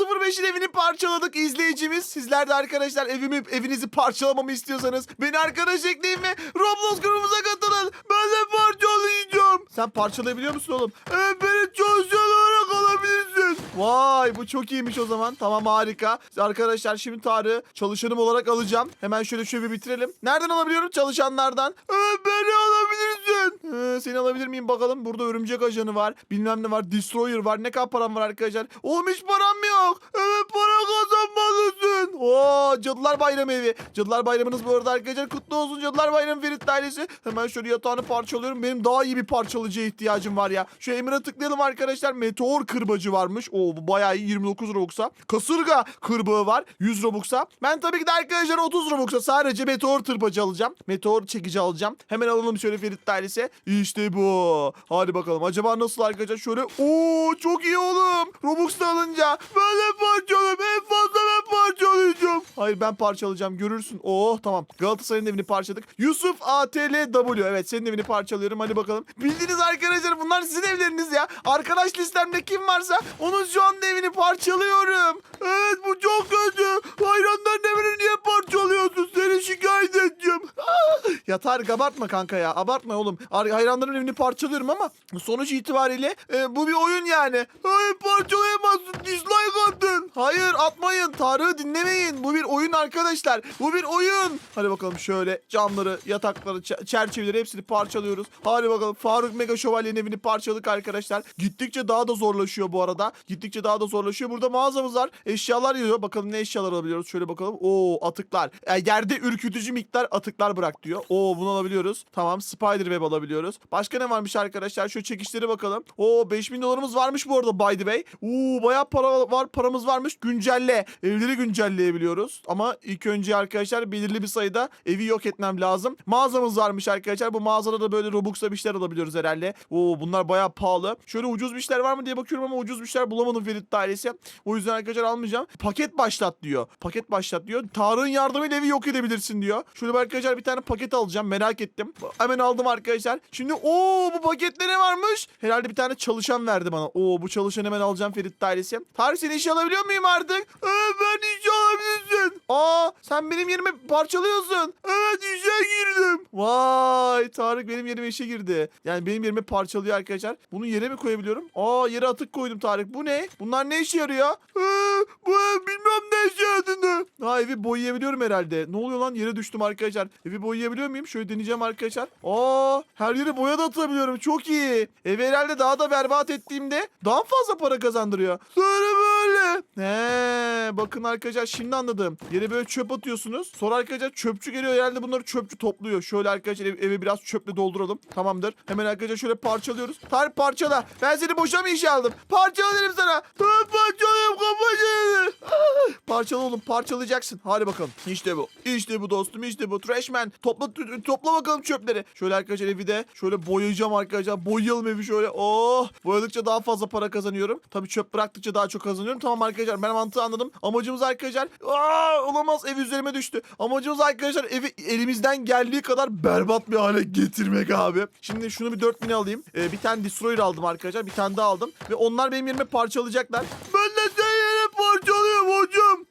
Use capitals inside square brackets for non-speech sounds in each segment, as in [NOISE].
05'in evini parçaladık izleyicimiz. Sizler de arkadaşlar evimi evinizi parçalamamı istiyorsanız beni arkadaş ekleyin ve Roblox grubumuza katılın. Ben de parçalayacağım. Sen parçalayabiliyor musun oğlum? Evet beni çalışan olarak alabilirsin. Vay bu çok iyiymiş o zaman. Tamam harika. Arkadaşlar şimdi Tarık'ı çalışanım olarak alacağım. Hemen şöyle evi bitirelim. Nereden alabiliyorum? Çalışanlardan. Evet beni. Seni alabilir miyim bakalım. Burada örümcek ajanı var. Bilmem ne var. Destroyer var. Ne kadar param var arkadaşlar? Oğlum hiç param yok. Evet para kazanmalısın. Oo Cadılar Bayramı evi. Cadılar Bayramınız bu arada arkadaşlar kutlu olsun Cadılar Bayramı Ferit ailesi. Hemen şöyle yatağını parçalıyorum. Benim daha iyi bir parçalıcıya ihtiyacım var ya. Şu Emir'e tıklayalım arkadaşlar. Meteor kırbacı varmış. Oo bu bayağı iyi 29 Robux'a. Kasırga kırbağı var 100 Robux'a. Ben tabii ki de arkadaşlar 30 Robux'a sadece meteor tırpacı alacağım. Meteor çekici alacağım. Hemen alalım şöyle Ferit ailesi. İşte bu. Hadi bakalım. Acaba nasıl arkadaşlar? Şöyle. Oo çok iyi oğlum. Robux'ta alınca. Ben de parçalayayım. En fazla ben parçalayacağım. Hayır ben parçalayacağım. Görürsün. Oh tamam. Galatasaray'ın evini parçaladık. Yusuf ATLW. Evet senin evini parçalıyorum. Hadi bakalım. Bildiğiniz arkadaşlar bunlar sizin evleriniz ya. Arkadaş listemde kim varsa onun şu anda evini parçalıyorum. Evet bu çok kötü. Ya Tarık abartma kanka ya. Abartma oğlum. Ar- Hayranların evini parçalıyorum ama sonuç itibariyle e, bu bir oyun yani. Hayır parçalayamazsın. Dislike attın. Hayır atmayın. Tarık'ı dinlemeyin. Bu bir oyun arkadaşlar. Bu bir oyun. Hadi bakalım şöyle camları, yatakları, çerçeveleri hepsini parçalıyoruz. Hadi bakalım Faruk Mega Şövalye'nin evini parçaladık arkadaşlar. Gittikçe daha da zorlaşıyor bu arada. Gittikçe daha da zorlaşıyor. Burada mağazamız var. Eşyalar yiyor. Bakalım ne eşyalar alabiliyoruz. Şöyle bakalım. Oo atıklar. E, yerde ürkütücü miktar atıklar bırak diyor. Oo bunu alabiliyoruz. Tamam Spider Web alabiliyoruz. Başka ne varmış arkadaşlar? Şu çekişleri bakalım. Oo 5000 dolarımız varmış bu arada by the way. Oo bayağı para var. Paramız varmış. Güncelle. Evleri güncelleyebiliyoruz. Ama ilk önce arkadaşlar belirli bir sayıda evi yok etmem lazım. Mağazamız varmış arkadaşlar. Bu mağazada da böyle Robux'la bir şeyler alabiliyoruz herhalde. Oo bunlar bayağı pahalı. Şöyle ucuz bir şeyler var mı diye bakıyorum ama ucuz bir şeyler bulamadım Ferit dairesi. O yüzden arkadaşlar almayacağım. Paket başlat diyor. Paket başlat diyor. Tarık'ın yardımıyla evi yok edebilirsin diyor. Şöyle arkadaşlar bir tane paket alacağım. Merak ettim. Hemen aldım arkadaşlar. Şimdi o bu pakette ne varmış? Herhalde bir tane çalışan verdi bana. Oo bu çalışan hemen alacağım Ferit dairesi. Tarık seni işe alabiliyor muyum artık? Evet ben işe alabilirsin. Aa sen benim yerime parçalıyorsun. Girdim. Vay Tarık benim yerime işe girdi. Yani benim yerime parçalıyor arkadaşlar. Bunu yere mi koyabiliyorum? Aa yere atık koydum Tarık. Bu ne? Bunlar ne işe yarıyor? Ee, bu ev bilmem ne işe yaradığını. Ha evi boyayabiliyorum herhalde. Ne oluyor lan? Yere düştüm arkadaşlar. Evi boyayabiliyor muyum? Şöyle deneyeceğim arkadaşlar. Aa her yere boya da atabiliyorum. Çok iyi. Evi herhalde daha da berbat ettiğimde daha fazla para kazandırıyor. Sonra böyle. He bakın arkadaşlar şimdi anladım. Yere böyle çöp atıyorsunuz. Sonra arkadaşlar çöpçü geliyor herhalde bunları çöpçü topluyor. Şöyle arkadaşlar ev- evi biraz çöple dolduralım. Tamamdır. Hemen arkadaşlar şöyle parçalıyoruz. Tarık parçala. Ben seni boşa mı işe aldım? Parçala dedim sana. Ben parçalayayım kafacını. Parçala oğlum parçalayacaksın. Hadi bakalım. İşte bu. İşte bu dostum işte bu. Trashman. Topla, topla bakalım çöpleri. Şöyle arkadaşlar evi de şöyle boyayacağım arkadaşlar. Boyayalım evi şöyle. Oh. Boyadıkça daha fazla para kazanıyorum. Tabii çöp bıraktıkça daha çok kazanıyorum. Tamam arkadaşlar ben mantığı anladım. Amacımız arkadaşlar. Aa, olamaz ev üzerime düştü. Amacımız arkadaşlar evi elimizden geldiği kadar berbat bir hale getirmek abi. Şimdi şunu bir 4000 alayım. Ee, bir tane destroyer aldım arkadaşlar. Bir tane daha aldım. Ve onlar benim yerime parçalayacaklar. Ben de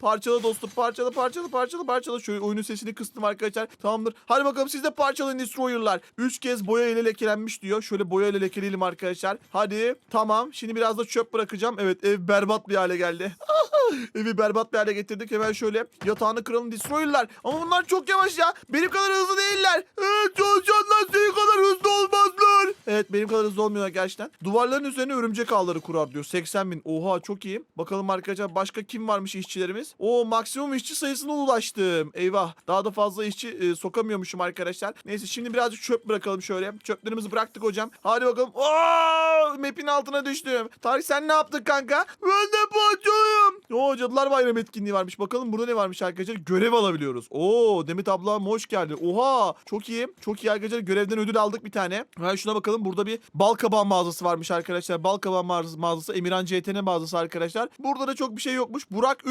Parçala dostum parçala parçala parçala parçala. Şöyle oyunun sesini kıstım arkadaşlar. Tamamdır. Hadi bakalım siz de parçalayın destroyer'lar. 3 kez boya ile lekelenmiş diyor. Şöyle boya ile lekeleyelim arkadaşlar. Hadi tamam. Şimdi biraz da çöp bırakacağım. Evet ev berbat bir hale geldi. [LAUGHS] Evi berbat bir hale getirdik. Hemen şöyle yatağını kıralım destroyer'lar. Ama bunlar çok yavaş ya. Benim kadar hızlı değiller. Evet çalışanlar senin kadar hızlı olmazlar. Evet benim kadar hızlı olmuyorlar gerçekten. Duvarların üzerine örümcek ağları kurar diyor. 80 bin. Oha çok iyi. Bakalım arkadaşlar başka kim varmış işçilerimiz? O maksimum işçi sayısına ulaştım. Eyvah. Daha da fazla işçi e, sokamıyormuşum arkadaşlar. Neyse şimdi birazcık çöp bırakalım şöyle. Çöplerimizi bıraktık hocam. Hadi bakalım. Aa, map'in altına düştüm. Tarık sen ne yaptın kanka? Ben de parçalıyım. Oo Cadılar Bayramı etkinliği varmış. Bakalım burada ne varmış arkadaşlar? Görev alabiliyoruz. Oo Demet ablam hoş geldin. Oha çok iyi. Çok iyi arkadaşlar. Görevden ödül aldık bir tane. Hemen şuna bakalım. Burada bir bal kabağı mağazası varmış arkadaşlar. Bal kabağı mağazası, mağazası Emirhan CTN mağazası arkadaşlar. Burada da çok bir şey yokmuş. Burak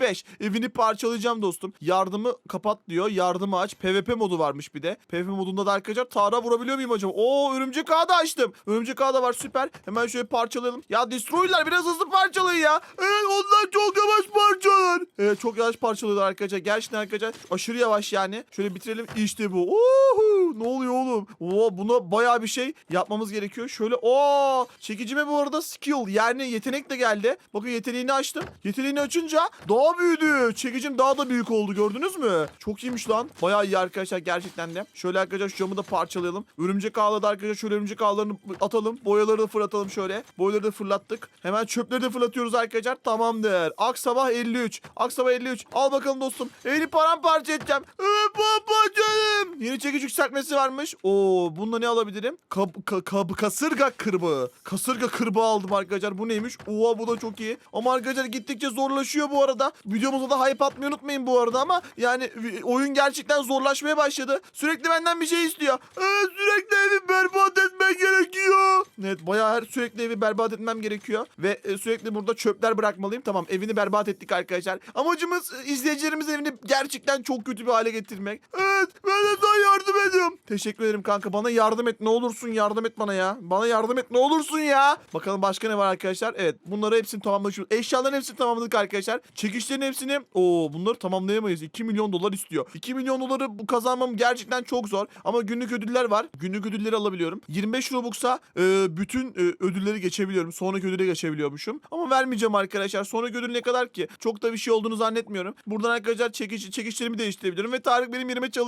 345. Evini parçalayacağım dostum. Yardımı kapat diyor. Yardımı aç. PvP modu varmış bir de. PvP modunda da arkadaşlar Tarık'a vurabiliyor muyum acaba? Oo örümcek ağı da açtım. Örümcek ağı da var süper. Hemen şöyle parçalayalım. Ya destroyer'lar biraz hızlı parçalayın ya. Evet onlar çok yavaş parçalar. Evet çok yavaş parçalıyorlar arkadaşlar. Gerçekten arkadaşlar aşırı yavaş yani. Şöyle bitirelim. İşte bu. Uhu, ne oluyor oğlum? Oo buna bayağı bir şey yapmamız gerekiyor. Şöyle o çekicime bu arada skill yani yetenek de geldi. Bakın yeteneğini açtım. Yeteneğini açınca daha büyüdü. Çekicim daha da büyük oldu gördünüz mü? Çok iyiymiş lan. Bayağı iyi arkadaşlar gerçekten de. Şöyle arkadaşlar şu camı da parçalayalım. Örümcek ağladı arkadaşlar. Şöyle örümcek ağlarını atalım. Boyaları da fırlatalım şöyle. Boyaları da fırlattık. Hemen çöpleri de fırlatıyoruz arkadaşlar. Tamamdır. Aksabah 53. Aksabah 53. Al bakalım dostum. Evini paramparça edeceğim. Evet paramparçaladım. Yeni çekiç yükseltmesi varmış. Oo bunda ne alabilirim? Kab, ka- kab- kasırga kırbağı. Kasırga kırbağı aldım arkadaşlar. Bu neymiş? Oha bu da çok iyi. Ama arkadaşlar gittikçe zorlaşıyor bu arada. Videomuza da hype atmayı unutmayın bu arada ama yani vi- oyun gerçekten zorlaşmaya başladı. Sürekli benden bir şey istiyor. Evet sürekli evi berbat etmen gerekiyor. Evet bayağı her sürekli evi berbat etmem gerekiyor. Ve e, sürekli burada çöpler bırakmalıyım. Tamam evini berbat ettik arkadaşlar. Amacımız e, izleyicilerimiz evini gerçekten çok kötü bir hale getirmek. Evet ben de sana yardım ediyorum. Teşekkür ederim kanka. Bana yardım et ne olursun yardım et bana ya. Bana yardım et ne olursun ya. Bakalım başka ne var arkadaşlar. Evet bunları hepsini tamamladık. Eşyaların hepsini tamamladık arkadaşlar. Çekişlerin hepsini. Oo bunları tamamlayamayız. 2 milyon dolar istiyor. 2 milyon doları bu kazanmam gerçekten çok zor. Ama günlük ödüller var. Günlük ödülleri alabiliyorum. 25 Robux'a e, bütün e, ödülleri geçebiliyorum. Sonraki ödüle geçebiliyormuşum. Ama vermeyeceğim arkadaşlar. Sonraki ödül ne kadar ki? Çok da bir şey olduğunu zannetmiyorum. Buradan arkadaşlar çekiş, çekişlerimi değiştirebilirim. Ve Tarık benim yerime çalışıyor.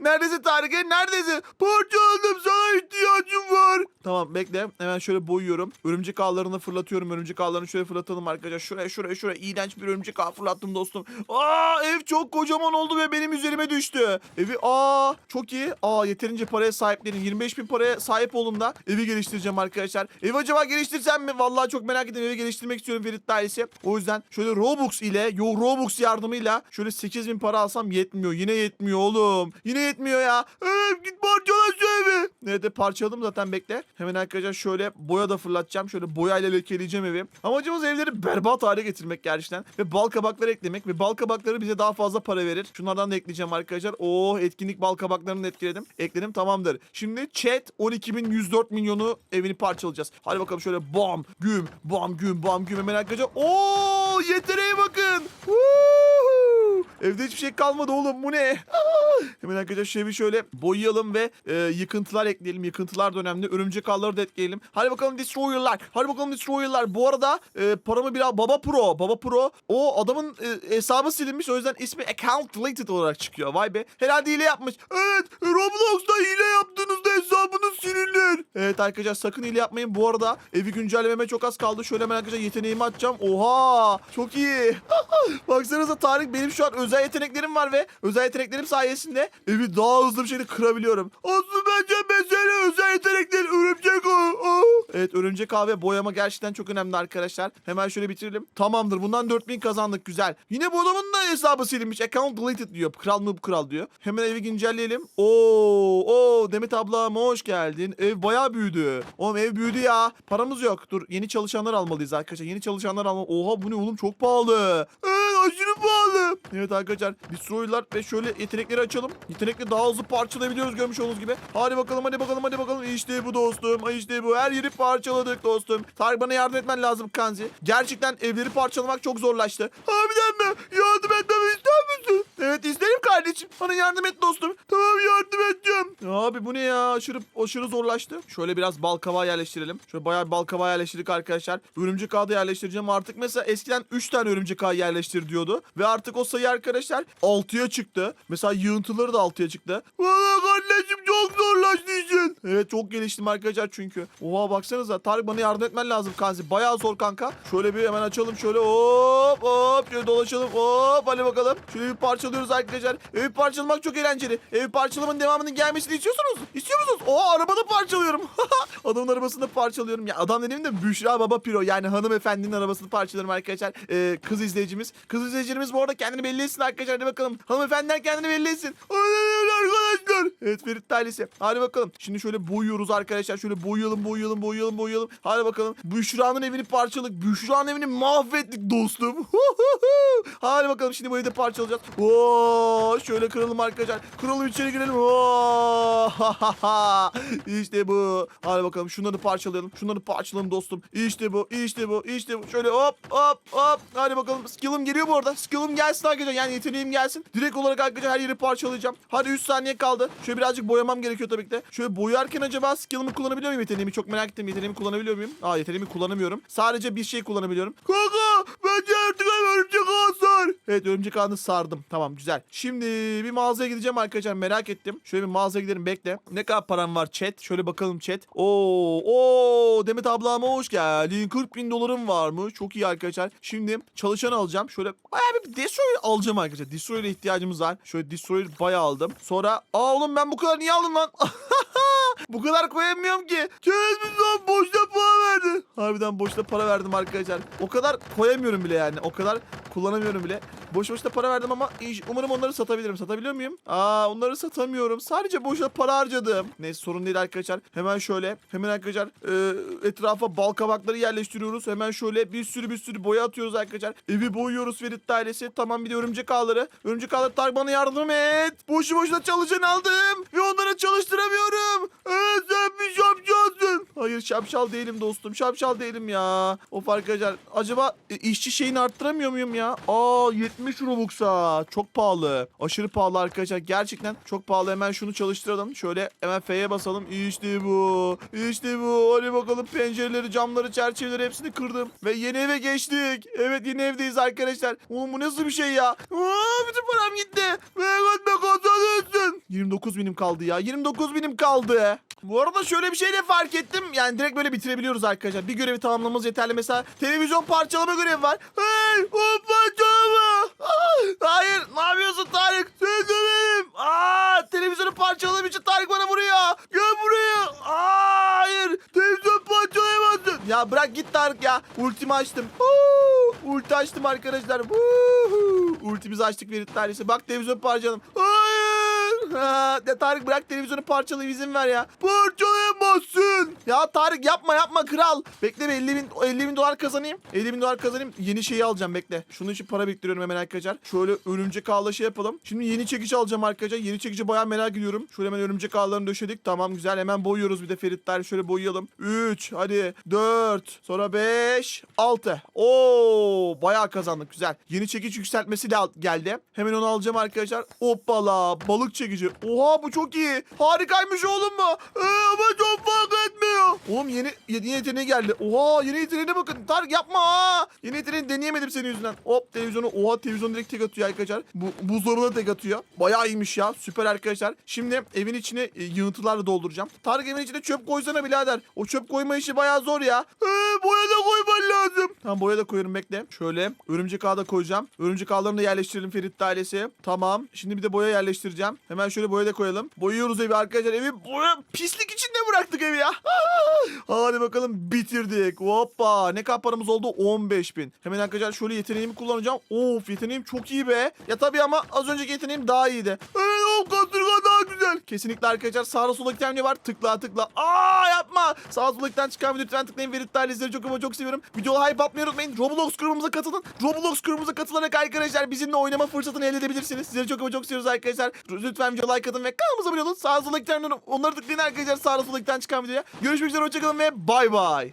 Neredesin Tarık? E, neredesin? Parçaladım sana ihtiyacım var. Tamam bekle. Hemen şöyle boyuyorum. Örümcek ağlarını fırlatıyorum. Örümcek ağlarını şöyle fırlatalım arkadaşlar. Şuraya şuraya şuraya. İğrenç bir örümcek ağ fırlattım dostum. Aa ev çok kocaman oldu ve benim üzerime düştü. Evi aa çok iyi. Aa yeterince paraya sahiplenim. 25 bin paraya sahip olduğumda evi geliştireceğim arkadaşlar. Evi acaba geliştirsem mi? Vallahi çok merak ediyorum. Evi geliştirmek istiyorum Ferit dairesi. O yüzden şöyle Robux ile yo Robux yardımıyla şöyle 8 bin para alsam yetmiyor. Yine yetmiyor oğlum. Yine yetmiyor ya. Evet git parçala şu evi. Evet de parçaladım zaten bekle. Hemen arkadaşlar şöyle boya da fırlatacağım. Şöyle boyayla lekeleyeceğim evi. Amacımız evleri berbat hale getirmek gerçekten. Ve bal kabakları eklemek. Ve bal kabakları bize daha fazla para verir. Şunlardan da ekleyeceğim arkadaşlar. Oo etkinlik bal kabaklarını da ekledim. Tamamdır. Şimdi chat 12.104 milyonu evini parçalayacağız. Hadi bakalım şöyle bam güm bam güm bam güm hemen arkadaşlar. Oo yeteneğe bakın. Woohoo! Evde hiçbir şey kalmadı oğlum bu ne? Aa! Hemen arkadaşlar şöyle şöyle boyayalım ve e, yıkıntılar ekleyelim. Yıkıntılar da önemli. Örümcek ağları da ekleyelim. Hadi bakalım Destroyer'lar. Hadi bakalım Destroyer'lar. Bu arada e, paramı biraz Baba Pro. Baba Pro. O adamın e, hesabı silinmiş. O yüzden ismi account deleted olarak çıkıyor. Vay be. Herhalde hile yapmış. Evet. Roblox'ta hile yaptığınızda hesabınız silinir. Evet arkadaşlar sakın hile yapmayın. Bu arada evi güncellememe çok az kaldı. Şöyle hemen arkadaşlar yeteneğimi açacağım. Oha. Çok iyi. [LAUGHS] Baksanıza Tarık benim şu an özel yeteneklerim var ve özel yeteneklerim sayesinde evi daha hızlı bir şekilde kırabiliyorum. Aslında bence mesele özel yetenekler örümcek ağı. Aa. Evet örümcek ağı ve boyama gerçekten çok önemli arkadaşlar. Hemen şöyle bitirelim. Tamamdır bundan 4000 kazandık güzel. Yine bu adamın da hesabı silinmiş. Account deleted diyor. Kral mı bu kral diyor. Hemen evi güncelleyelim. Oo, oo Demet ablam hoş geldin. Ev bayağı büyüdü. Oğlum ev büyüdü ya. Paramız yok. Dur yeni çalışanlar almalıyız arkadaşlar. Yeni çalışanlar alma. Oha bu ne oğlum çok pahalı. Evet aşırı pahalı. Evet arkadaşlar destroyer'lar ve şöyle yetenekleri açalım. Yetenekleri daha hızlı parçalayabiliyoruz görmüş olduğunuz gibi. Hadi bakalım hadi bakalım hadi bakalım. İşte bu dostum. İşte bu. Her yeri parçaladık dostum. Tarık bana yardım etmen lazım Kanzi. Gerçekten evleri parçalamak çok zorlaştı. Harbiden mi? Yardım etmemi ister misin? Evet isterim kardeşim. Bana yardım et dostum. Tamam yardım edeceğim. Abi bu ne ya? Aşırı, aşırı zorlaştı. Şöyle biraz bal kabağı yerleştirelim. Şöyle bayağı bal kabağı yerleştirdik arkadaşlar. Örümcek ağı da yerleştireceğim. Artık mesela eskiden 3 tane örümcek ağı yerleştir diyordu. Ve artık o sayı arkadaşlar 6'ya çıktı. Mesela yığıntıları da 6'ya çıktı. Valla kardeşim çok zorlaştı işin. Evet çok geliştim arkadaşlar çünkü. Oha baksanıza Tarık bana yardım etmen lazım kanzi. Bayağı zor kanka. Şöyle bir hemen açalım şöyle hop hop şöyle dolaşalım hop hadi bakalım. Şöyle bir parçalıyoruz arkadaşlar. Evi parçalamak çok eğlenceli. Evi parçalamanın devamının gelmesini istiyorsunuz. İstiyor musunuz? Oo arabada parçalıyorum. [LAUGHS] Adamın arabasını parçalıyorum. Ya adam dediğim de Büşra Baba Piro. Yani hanımefendinin arabasını parçalıyorum arkadaşlar. Ee, kız izleyicimiz. Kız izleyicilerimiz bu arada kendini belli etsin arkadaşlar. Hadi bakalım. Hanımefendiler kendini belli etsin. Hadi arkadaşlar. Evet Ferit ailesi. Hadi bakalım. Şimdi şöyle boyuyoruz arkadaşlar. Şöyle boyayalım, boyayalım, boyayalım, boyayalım. Hadi bakalım. Büşra'nın evini parçaladık. Büşra'nın evini mahvettik dostum. [LAUGHS] Hadi bakalım şimdi bu evde parçalayacağız. Oo, şöyle kıralım arkadaşlar. Kıralım içeri girelim. Oo, işte bu. Hadi bakalım şunları parçalayalım. Şunları parçalayalım dostum. İşte bu, işte bu, işte bu. Şöyle hop hop hop. Hadi bakalım. Skill'ım geliyor bu arada. Skill'ım gelsin arkadaşlar. Yani yeteneğim gelsin. Direkt olarak arkadaşlar her yeri parçalayacağım. Hadi 3 saniye kaldı. Şöyle birazcık boyamam gerekiyor tabii ki de. Şöyle boyarken acaba skill'ımı kullanabiliyor muyum yeteneğimi? Çok merak ettim. Yeteneğimi kullanabiliyor muyum? Aa yeteneğimi kullanamıyorum. Sadece bir şey kullanabiliyorum. Kanka bence artık. Evet örümcek ağını sardım. Tamam güzel. Şimdi bir mağazaya gideceğim arkadaşlar. Merak ettim. Şöyle bir mağazaya gidelim bekle. Ne kadar param var chat? Şöyle bakalım chat. Oo, oo Demet ablama hoş geldin. 40 bin dolarım var mı? Çok iyi arkadaşlar. Şimdi çalışan alacağım. Şöyle bayağı bir destroyer alacağım arkadaşlar. Destroyer'e ihtiyacımız var. Şöyle destroyer bayağı aldım. Sonra aa oğlum ben bu kadar niye aldım lan? [LAUGHS] Bu kadar koyamıyorum ki. Televizyon boşta para verdi. Harbiden boşta para verdim arkadaşlar. O kadar koyamıyorum bile yani. O kadar kullanamıyorum bile. Boş boşta para verdim ama umarım onları satabilirim. Satabiliyor muyum? Aa onları satamıyorum. Sadece boşa para harcadım. Neyse sorun değil arkadaşlar. Hemen şöyle. Hemen arkadaşlar e, etrafa bal kabakları yerleştiriyoruz. Hemen şöyle bir sürü bir sürü boya atıyoruz arkadaşlar. Evi boyuyoruz Ferit ailesi. Tamam bir de örümcek ağları. Örümcek ağları Tarık bana yardım et. Boşu boşuna çalışan aldım. Ve onları çalıştıramıyorum. Şapşal değilim dostum. Şapşal değilim ya. Of arkadaşlar. Acaba e, işçi şeyini arttıramıyor muyum ya? Aa 70 Robux'a. Çok pahalı. Aşırı pahalı arkadaşlar. Gerçekten çok pahalı. Hemen şunu çalıştıralım. Şöyle hemen F'ye basalım. İşte bu. İşte bu. Hadi bakalım pencereleri, camları, çerçeveleri hepsini kırdım. Ve yeni eve geçtik. Evet yeni evdeyiz arkadaşlar. Oğlum bu nasıl bir şey ya? Aa, 29 binim kaldı ya. 29 binim kaldı. Bu arada şöyle bir şey de fark ettim. Yani direkt böyle bitirebiliyoruz arkadaşlar. Bir görevi tamamlamamız yeterli. Mesela televizyon parçalama görevi var. Hey! O parçalama! Aa, hayır! Ne yapıyorsun Tarık? Sen benim! Aa, televizyonu parçaladığım için Tarık bana vuruyor. Gel buraya. Aa, hayır! Televizyon parçalayamazsın. Ya bırak git Tarık ya. Ultimi açtım. Huu! Ulti açtım arkadaşlar. Huu! Ultimizi açtık Ferit ailesi. Bak televizyon parçaladım. Ha, ya Tarık bırak televizyonu parçalayıp izin ver ya. Parçalayamazsın. Ya Tarık yapma yapma kral. Bekle bir 50 bin, 50 bin dolar kazanayım. 50 bin dolar kazanayım. Yeni şeyi alacağım bekle. Şunun için para biriktiriyorum hemen arkadaşlar. Şöyle örümcek ağla şey yapalım. Şimdi yeni çekici alacağım arkadaşlar. Yeni çekici bayağı merak ediyorum. Şöyle hemen örümcek ağlarını döşedik. Tamam güzel hemen boyuyoruz bir de Feritler. Şöyle boyayalım. 3 hadi 4 sonra 5 6. Oo bayağı kazandık güzel. Yeni çekiç yükseltmesi de geldi. Hemen onu alacağım arkadaşlar. Hoppala balık çekici. Oha bu çok iyi. Harikaymış oğlum mu? Ee, ama çok fark etmiyor. Oğlum yeni yeni yeteneği geldi. Oha yeni yeteneğine bakın. Tarık yapma. ha. Yeni yeteneğini deneyemedim senin yüzünden. Hop televizyonu. Oha televizyon direkt tek atıyor arkadaşlar. Bu buzdolabına tek atıyor. Bayağı iyiymiş ya. Süper arkadaşlar. Şimdi evin içine e, yığıntılarla dolduracağım. Tarık evin içine çöp koysana birader. O çöp koyma işi bayağı zor ya. Ee, boya da koyman lazım. Tamam boya da koyuyorum bekle. Şöyle örümcek ağı da koyacağım. Örümcek ağlarını da yerleştirelim Ferit ailesi. Tamam. Şimdi bir de boya yerleştireceğim. Hemen şöyle boya da koyalım. Boyuyoruz evi arkadaşlar. Evi boya pislik içinde bıraktık evi ya. [LAUGHS] Hadi bakalım bitirdik. Hoppa. Ne kadar paramız oldu? 15 bin. Hemen arkadaşlar şöyle yeteneğimi kullanacağım. Of yeteneğim çok iyi be. Ya tabii ama az önceki yeteneğim daha iyiydi. Evet o kasırga daha güzel. Kesinlikle arkadaşlar sağda solda giden var? Tıkla tıkla. Aa yapma. Sağ solda giden çıkan video lütfen tıklayın. Verit izleri çok ama çok seviyorum. Videoya hype atmayı unutmayın. Roblox grubumuza katılın. Roblox grubumuza katılarak arkadaşlar bizimle oynama fırsatını elde edebilirsiniz. Sizleri çok ama çok seviyoruz arkadaşlar. Lütfen videoya like atın ve kanalımıza abone olun. Sağ onları tıklayın arkadaşlar. Giden çıkan videoya. Görüşmek üzere hoşçakalın ve bay bay.